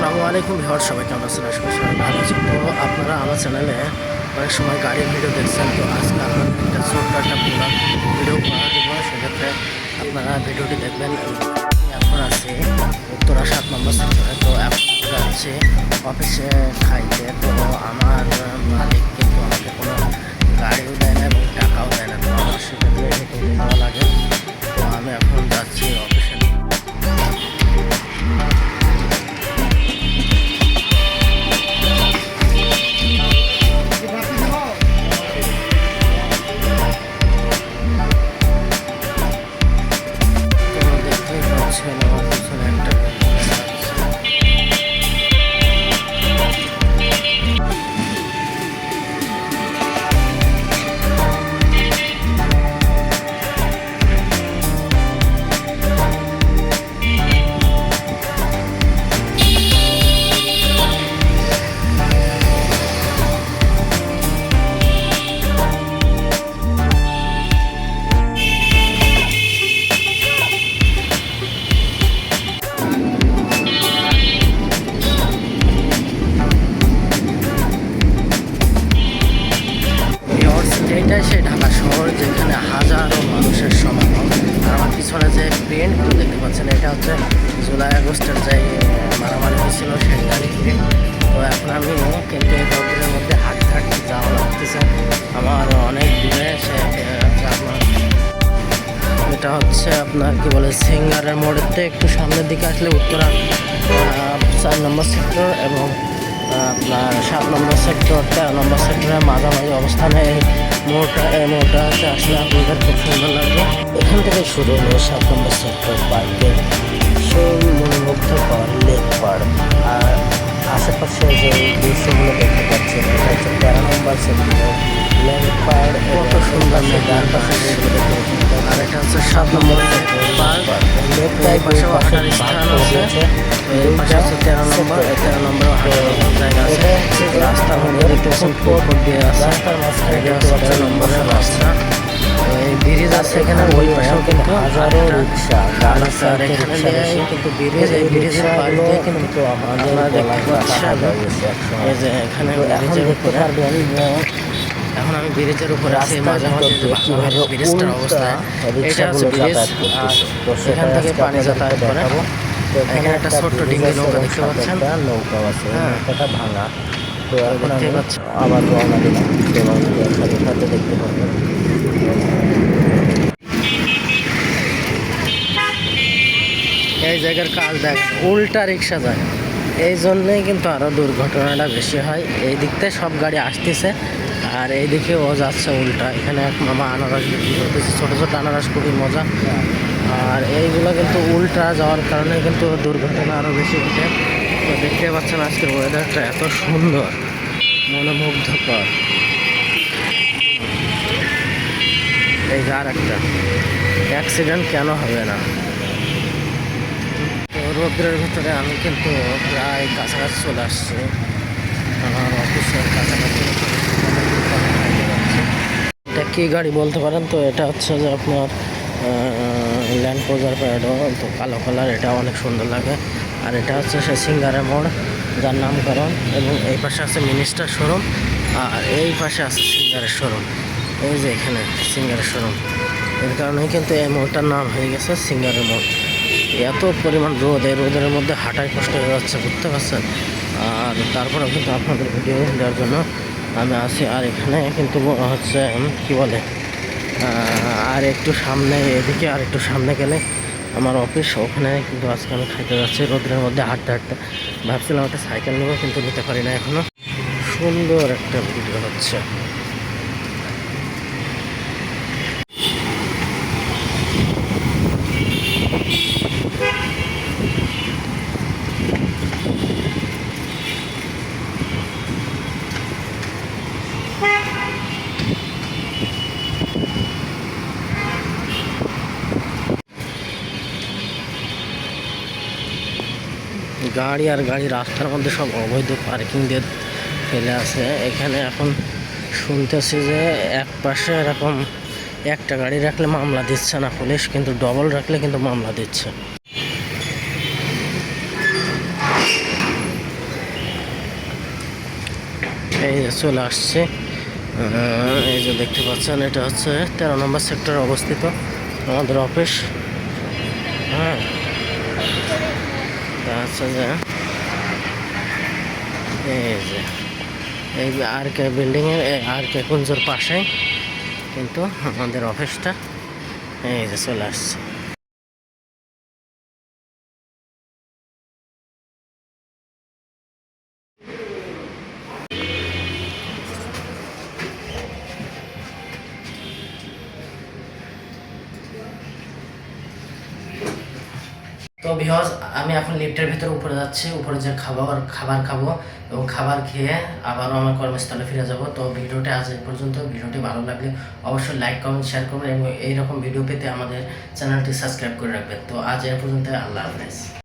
আসসালামু আলাইকুম ভিওর সবাই কেমন আছেন? আশা করি সবাই ভালো আছেন। তো আপনারা আমার চ্যানেলে অনেক সময় গাড়ির ভিডিও দেখছেন, তো আজকে আপনার একটা ছোট্ট একটা পুরো ভিডিও করা দেবো সেক্ষেত্রে আপনারা ভিডিওটি দেখবেন। এখন আছি উত্তরা সাত নম্বর সেক্টরে, তো এখন যাচ্ছি অফিসে খাইতে। তো আমার মালিক কিন্তু আমাকে কোনো গাড়িও দেয় না এবং টাকাও দেয় এইটাই সেই ঢাকা শহর যেখানে হাজারো মানুষের সমাগম। আর আমার পিছনে যে প্রিন্টগুলো দেখতে পাচ্ছেন, এটা হচ্ছে জুলাই আগস্টের যে মারামারি হয়েছিল সেটারই প্রিন্ট তো এখন আমি কিন্তু এই রোদের মধ্যে হাঁটতে হাঁটতে যাওয়া লাগতেছে। আমার অনেক দূরে সে আপনার এটা হচ্ছে আপনার কি বলে, সিঙ্গারের মোড়েতে একটু সামনের দিকে আসলে উত্তরা চার নম্বর সেক্টর এবং আপনার সাত নম্বর সেক্টর তেরো নম্বর সেক্টরের মাঝামাঝি অবস্থানে এই মোড়টা এই আছে, আসলে আপনাদের খুব সুন্দর লাগবে। এখান থেকে শুরু হলো সাত নম্বর সেক্টর পার্কের সেই মনোমুগ্ধকর লেক পার্ক। আর আশেপাশে যে দৃশ্যগুলো দেখতে পাচ্ছেন, এটা হচ্ছে তেরো নম্বর সেক্টর লেক পার্ক। কত সুন্দর ডান পাশে যেগুলো এটা হচ্ছে সাত নম্বর পার্ক। লেকটাই পাশে হাঁটার স্থান আছে। এই পাশে হচ্ছে তেরো নম্বর। তেরো নম্বরে হাঁটার জায়গা আছে। রাস্তার মধ্যে দেখতে পাচ্ছেন দিয়ে আছে। রাস্তার এটা হচ্ছে তেরো নম্বরের রাস্তা। এই ব্রিজ আছে এখানে ওই পাশেও কিন্তু হাজারো রিক্সা আর এখানে কিন্তু ব্রিজ এই ব্রিজের পাশ দিয়ে কিন্তু আপনারা দেখতে পাচ্ছেন এই যে এখানে ব্রিজের উপরে। এখন আমি ব্রিজের উপরে আছি মাঝে মাঝে বাংলাদেশ ব্রিজটার অবস্থা। এটা হচ্ছে ব্রিজ এখান থেকে পানি যাতায়াত করে। এখানে একটা ছোট্ট ডিঙ্গি নৌকা দেখতে পাচ্ছেন। নৌকা আছে হ্যাঁ। নৌকাটা ভাঙা। তো এখন আমি আবার রওনা দিলাম। এবং সাথে সাথে দেখতে পাবেন এই জায়গার কাজ দেখ উল্টা রিক্সা যায়। এই জন্যই কিন্তু আরও দুর্ঘটনাটা বেশি হয়। এই দিক থেকে সব গাড়ি আসতেছে। আর এই দিকে ও যাচ্ছে উল্টা। এখানে এক মামা আনারস বিক্রি করতেছে। ছোটো ছোটো আনারস খুবই মজা। আর এইগুলো কিন্তু উল্টা যাওয়ার কারণে কিন্তু দুর্ঘটনা আরও বেশি ঘটে। তো দেখতে পাচ্ছেন আজকের ওয়েদারটা এত সুন্দর, মনোমুগ্ধকর। এই আর একটা অ্যাক্সিডেন্ট কেন হবে না? রৌদ্রের ভিতরে আমি কিন্তু প্রায় কাছাকাছি চলে আসছি আমার অফিসের কাছাকাছি এটা কী গাড়ি বলতে পারেন? তো এটা হচ্ছে যে আপনার ল্যান্ড ক্রুজার প্যাডো তো কালো কালার এটা অনেক সুন্দর লাগে। আর এটা হচ্ছে সে সিঙ্গারের মোড় যার নামকরণ, এবং এই পাশে আছে মিনিস্টার শোরুম আর এই পাশে আছে সিঙ্গারের শোরুম এই যে এখানে সিঙ্গারের শোরুম এর কারণেই কিন্তু এই মোড়টার নাম হয়ে গেছে সিঙ্গারের মোড় এত পরিমাণ রোদ, এই রোদের মধ্যে হাঁটাই কষ্ট হয়ে যাচ্ছে, বুঝতে পারছেন? আর তারপরেও কিন্তু আপনাদের ভিডিও দেওয়ার জন্য আমি আছি আর এখানে কিন্তু হচ্ছে কি বলে আর একটু সামনে এদিকে, আর একটু সামনে গেলে আমার অফিস ওখানে কিন্তু আজকে আমি খাইতে যাচ্ছি। রোদ্রের মধ্যে হাঁটতে হাঁটতে ভাবছিলাম একটা সাইকেল নেব, কিন্তু নিতে পারি না এখনও। সুন্দর একটা ভিডিও হচ্ছে। গাড়ি আর গাড়ি রাস্তার মধ্যে সব অবৈধ পার্কিং দিয়ে ফেলে আছে। এখানে এখন শুনতেছি যে এক পাশে এরকম একটা গাড়ি রাখলে মামলা দিচ্ছে না পুলিশ, কিন্তু ডবল রাখলে কিন্তু মামলা দিচ্ছে। এই যে চলে আসছে। এই যে দেখতে পাচ্ছেন, এটা হচ্ছে তেরো নম্বর সেক্টর অবস্থিত আমাদের অফিস হ্যাঁ। তা যে, এই যে, এই আর কে বিল্ডিংয়ের আর কে কুঞ্জোর পাশে কিন্তু আমাদের অফিসটা এই যে চলে আসছে। তো বিহজ আমি এখন লিফটের ভেতরে উপরে যাচ্ছি, উপরে যে খাবার খাবার খাব এবং খাবার খেয়ে আবারও আমার কর্মস্থলে ফিরে যাব। তো ভিডিওটা আজ এই পর্যন্ত। ভিডিওটি ভালো লাগলে অবশ্যই লাইক কমেন্ট শেয়ার করবেন এবং এইরকম ভিডিও পেতে আমাদের চ্যানেলটি সাবস্ক্রাইব করে রাখবেন। তো আজ এ পর্যন্ত, আল্লাহ হাফেজ।